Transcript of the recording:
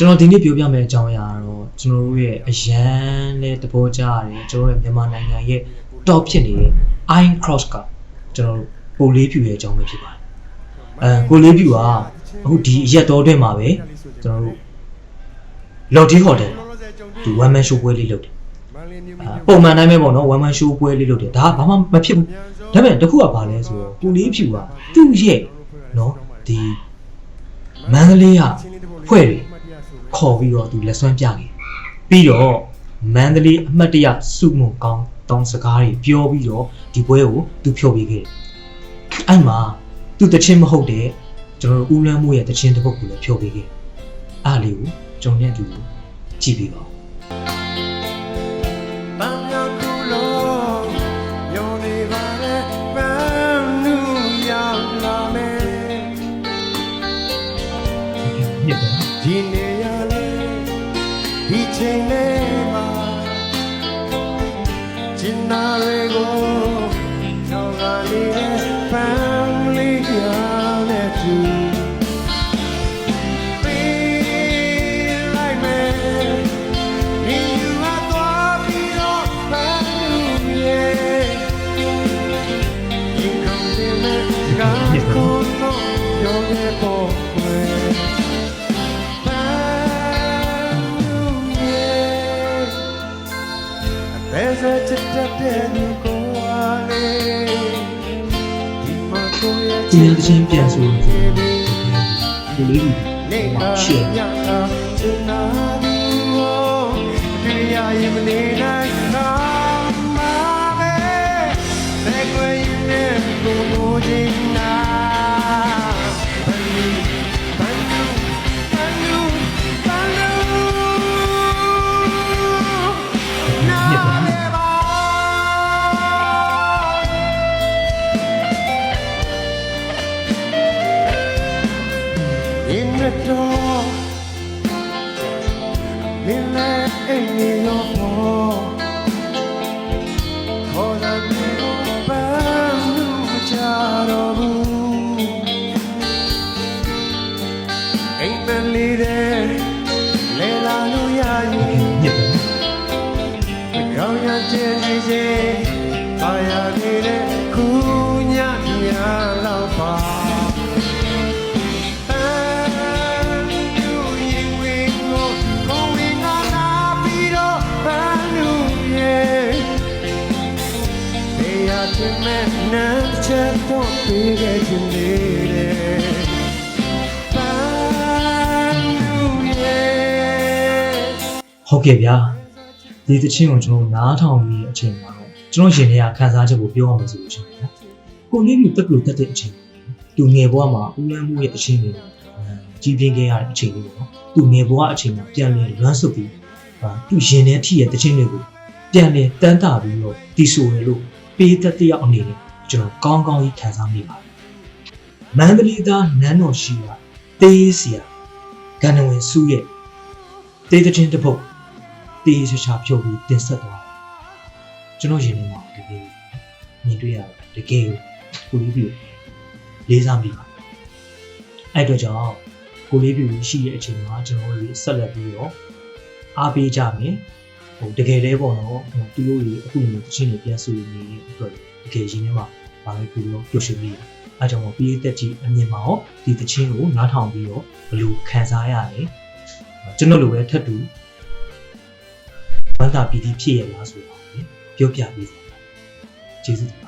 ကျွန်တော်ဒီနေ့ပြောပြမယ့်အကြောင်းအရာကတော့ကျွန်တော်တို့ရဲ့အရန်နဲ့တဘောကြရတယ်ကျွန်တော်တို့ရဲ့မြန်မာနိုင်ငံရဲ့ top ဖြစ်နေတဲ့ Iron Cross ကကျွန်တော်တို့ကိုလေးဖြူရဲ့အကြောင်းပဲဖြစ်ပါတယ်အဲကိုလေးဖြူကအခုဒီအရက်တော်အတွင်းမှာပဲကျွန်တော်တို့ Lottie Hotel ဒီ one man show ပွဲလေးလုပ်တယ်အဲပုံမှန်တိုင်းပဲပေါ့နော် one man show ပွဲလေးလုပ်တယ်ဒါကဘာမှမဖြစ်ဘူးဒါပေမဲ့တစ်ခုကဘာလဲဆိုတော့ကိုလေးဖြူကသူ့ရဲ့နော်ဒီမန္တလေးကဖွဲ့တွေ ခေါ်ပြီးတော့သူလက်ဆွမ်းပြခဲ့ပြီးတော့မန္တလေးအမှတ်တရစုမုံကောင်းတောင်းစကားတွေပြောပြီးတော့ဒီပွဲကိုသူဖြောပြခဲ့တယ်အဲ့မှာသူတချင်းမဟုတ်တဲ့ကျွန်တော်တို့ဦးလန်းမိုးရဲ့တချင်းတစ်ပုဒ်ကိုလည်းဖြောပြခဲ့အားလေးကိုကျွန်တော်နဲ့အတူကြည့်ပြီးပါဦး ချိန်လေးမှာကျင်နာတွေကိုကြောက်လာနေတဲ့ပန်းလေးရတဲ့သူ Feel There's a chit chat in go away. ဒီနေ့တချင်းပြန်ဆိုလို့ဆိုတော့ဒီလေးကိုနေဟိုပါရှေ့ရတာချင်နာဘူးတရားရင်မနေနိုင်တော့မှာပဲလက်ွယ်ရင်နဲ့ကိုလိုချင်နာဘန်လူဘန်လူဘန်လူဘန်လူနာ in the door in the in your home for the new band charo bu ain't the leader le la lu ya ညစ်တယ် yi gao ya chen ji ji ba ya နမ်းချက်တော့ပြေးခဲ့ခြင်းလေးပန်းလူရဲ့ဟုတ်ကဲ့ဗျာဒီတချင်းကိုကျွန်တော်နားထောင်ပြီးအချိန်မှာတော့ကျွန်တော်ရှင်တွေကခန်းစားချက်ကိုပြောအောင်ဆိုလို့ရှိရင်ကိုလေးမျိုးတက်လို့တက်တဲ့အချိန်သူငယ်ဘဝမှာဦးလန်းမှုရဲ့တချင်းတွေကြီးပြင်းခဲ့ရတဲ့အချိန်လေးပေါ့နော်သူငယ်ဘဝအချိန်မှာပြန်လည်လွမ်းဆွပြီးဟာသူရင်ထဲထိရဲ့တချင်းတွေကိုပြန်လည်တန်းတာပြီးတော့တီဆိုရလို့ ပေးသက်တယောက်အနေနဲ့ကျွန်တော်ကောင်းကောင်းကြီးခံစားမိပါတယ်မန္တလေးသားနန်းတော်ရှိတာတေးစီယာကန္နဝင်စုရဲ့တေးတဲ့ချင်းတစ်ပုတ်တေးချာချာဖြုတ်ပြီးတင်ဆက်သွားတယ်ကျွန်တော်ရင်ထဲမှာတကယ်မြင်တွေ့ရတယ်တကယ်ကိုလေးပြူလေးစားမိပါအဲ့အတွက်ကြောင့်ကိုလေးပြူရှိတဲ့အချိန်မှာကျွန်တော်တို့ဆက်လက်ပြီးတော့အားပေးကြမယ် ဟိုတကယ်လဲပေါ့နော်ဟိုသူတို့တွေအခုလိုတချင်းတွေပြန်ဆိုနေတဲ့အတွက်တကယ်ရင်းနှီးမှာဘာလဲပြီးတော့ပျော်ရွှင်မိတယ်အားကြောင့်မို့ပြည်သက်ကြီးအမြင်မှာရောဒီတချင်းကိုနားထောင်ပြီးတော့ဘယ်လိုခံစားရလဲကျွန်တော်လိုပဲထပ်တူဝမ်းသာပီတိဖြစ်ရလားဆိုတော့လေပြောပြပေးပါကျေးဇူးတင်ပါ